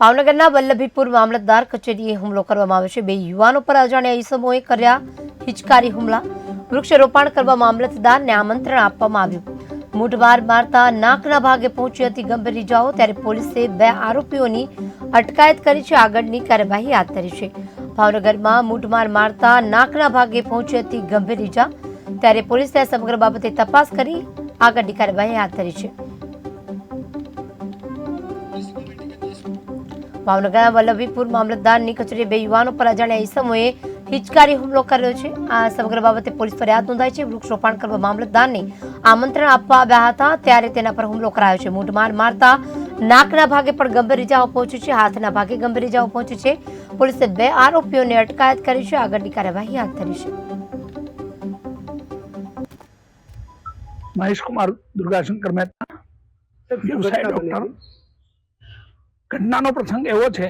ભાવનગરના વલ્લભીપુર મામલતદાર કચેરીએ હુમલો કરવામાં આવ્યો છે. બે યુવાનો પર અજાણ્યા ઈસમોએ કર્યા હિચકારી હુમલા. વૃક્ષરોપણ કરવા મામલતદારને આમંત્રણ આપવામાં આવ્યું. મૂઢમાર મારતા નાકના ભાગે પહોંચી હતી ગંભીર ઇજાઓ ત્યારે પોલીસે બે આરોપીઓની અટકાયત કરી છે. આગળની કાર્યવાહી હાથ ધરી છે. ભાવનગરમાં મૂઢમાર મારતા નાકના ભાગે પહોંચી હતી ગંભીર ઇજા ત્યારે પોલીસે આ સમગ્ર બાબતે તપાસ કરી આગળની કાર્યવાહી હાથ ધરી છે. ભાવનગરના વલ્લભીપુર મામલતદારની કચેરી બે યુવાનો પર અજાણ્યા ઈસમોએ હિચકારી હુમલો કર્યો છે. આ સમગ્ર બાબતે પોલીસ ફરિયાદ નોંધાઈ છે. વૃક્ષરોપણ કરવા મામલતદારને આમંત્રણ આપવા આવ્યા હતા ત્યારે તેના પર હુમલો કરાયો છે. મૂઢમાર મારતા નાકના ભાગે પણ ગંભીર ઇજાઓ પહોંચી છે. હાથના ભાગે ગંભીર ઇજાઓ પહોંચી છે. પોલીસે બે આરોપીઓને અટકાયત કરી છે. આગળની કાર્યવાહી હાથ ધરી છે. મહેશ કુમાર દુર્ગાશંકર મહેતા વ્યવસાય ડોક્ટર. ઘટનાનો પ્રસંગ એવો છે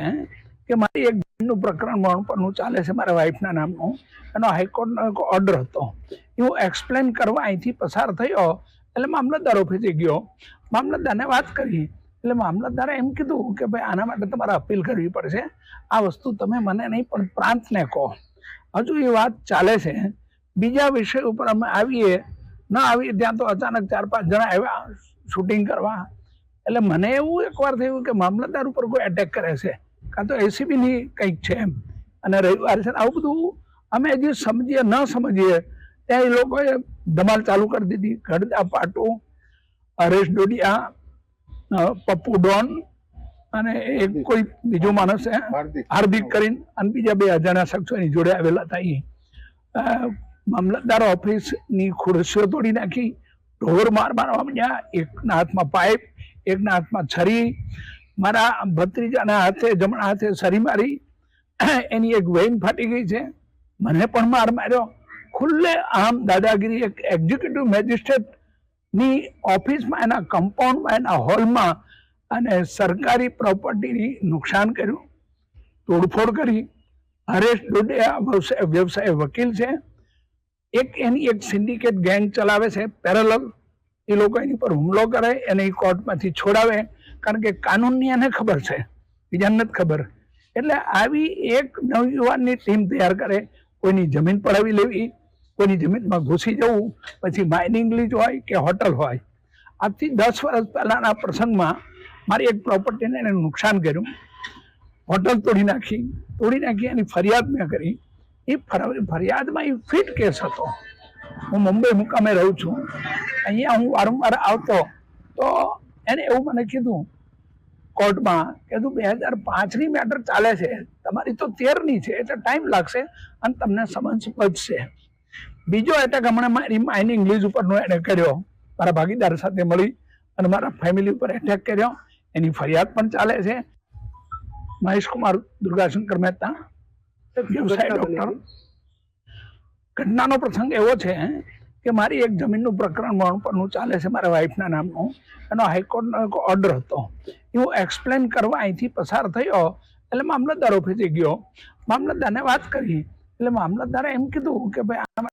કે મારી એક જમીનનું પ્રકરણ પરનું ચાલે છે મારા વાઈફના નામનું. એનો હાઈકોર્ટનો એક ઓર્ડર હતો. એ હું એક્સપ્લેન કરવા અહીંથી પસાર થયો. એટલે મામલતદાર ઓફિસે ગયો. મામલતદારને વાત કરી. એટલે મામલતદારે એમ કીધું કે ભાઈ, આના માટે તમારે અપીલ કરવી પડશે. આ વસ્તુ તમે મને નહીં, પણ પ્રાંતને કહો. હજુ એ વાત ચાલે છે. બીજા વિષય ઉપર અમે આવીએ. ન આવીએ ત્યાં તો અચાનક ચાર પાંચ જણા આવ્યા શૂટિંગ કરવા. એટલે મને એવું એકવાર થયું કે મામલતદાર ઉપર કોઈ એટેક કરે છે કાં તો એસીબીની કંઈક છે એમ. અને રવિવાર છે આવું બધું અમે હજી સમજીએ ન સમજીએ ત્યાં એ લોકોએ ધમાલ ચાલુ કરી દીધી. ગડદા પાટો હરેશ ડોડિયા પપ્પુ ડોન અને એક કોઈ બીજો માણસ છે હાર્દિક. કરીને અને બીજા બે અજાણ્યા શખ્સો એની જોડે આવેલા હતા એ મામલતદાર ઓફિસની ખુરશીઓ તોડી નાખી ઢોર માર મારવા માંડ્યા એકના હાથમાં પાઇપ એકના હાથમાં છરી, મારા ભત્રીજાના હાથે, જમણા હાથે છરી મારી, એની એક વેઇન ફાટી ગઈ છે. મને પણ માર માર્યો. ખુલ્લે આમ દાદાગીરી એક એક્ઝિક્યુટિવ મેજિસ્ટ્રેટની ઓફિસમાં, એના કમ્પાઉન્ડમાં એના હોલમાં અને સરકારી પ્રોપર્ટીની નુકસાન કર્યું. તોડફોડ કરી. હરેશ વ્યવસાય વ્યવસાય વકીલ છે. એક એની એક સિન્ડિકેટ ગેંગ ચલાવે છે પેરેલલ એ લોકો એની પર હુમલો કરે, એને એ કોર્ટમાંથી છોડાવે. કારણ કે કાનૂનની એને ખબર છે. બીજાને નથી ખબર. એટલે આવી એક નવયુવાનની ટીમ તૈયાર કરે. કોઈની જમીન પડાવી લેવી, કોઈની જમીનમાં ઘૂસી જવું, પછી માઇનિંગ લીજ હોય કે હોટલ હોય. આજથી દસ વર્ષ પહેલાના પ્રસંગમાં મારી એક પ્રોપર્ટીને એને નુકસાન કર્યું. હોટલ તોડી નાખી. તોડી નાખી, એની ફરિયાદ મેં કરી. એ ફર- ફરિયાદમાં એ ફિટ કેસ હતો. હું મુંબઈ મુકામે રહું છું. અહીંયા હું વારંવાર આવતો. તો એને એવું મને કીધું કોર્ટમાં કીધું બે હજાર પાંચની મેટર ચાલે છે. તમારી તો તેરની છે, એટલે ટાઈમ લાગશે અને તમને સમજ બચશે બીજો એટેક હમણાં મારી માઇનિંગ લીઝ ઉપરનો એને કર્યો. મારા ભાગીદાર સાથે મળી અને મારા ફેમિલી ઉપર એટેક કર્યો. એની ફરિયાદ પણ ચાલે છે. મહેશ કુમાર દુર્ગાશંકર મહેતા, વ્યવસાય ડોક્ટર ઘટનાનો પ્રસંગ એવો છે કે મારી એક જમીનનું પ્રકરણ પરનું ચાલે છે મારા વાઈફના નામનું. એનો હાઈકોર્ટનો એક ઓર્ડર હતો. એ હું એક્સપ્લેન કરવા અહીંથી પસાર થયો. એટલે મામલતદાર ઓફિસે ગયો. મામલતદારને વાત કરી. એટલે મામલતદારે એમ કીધું કે ભાઈ આના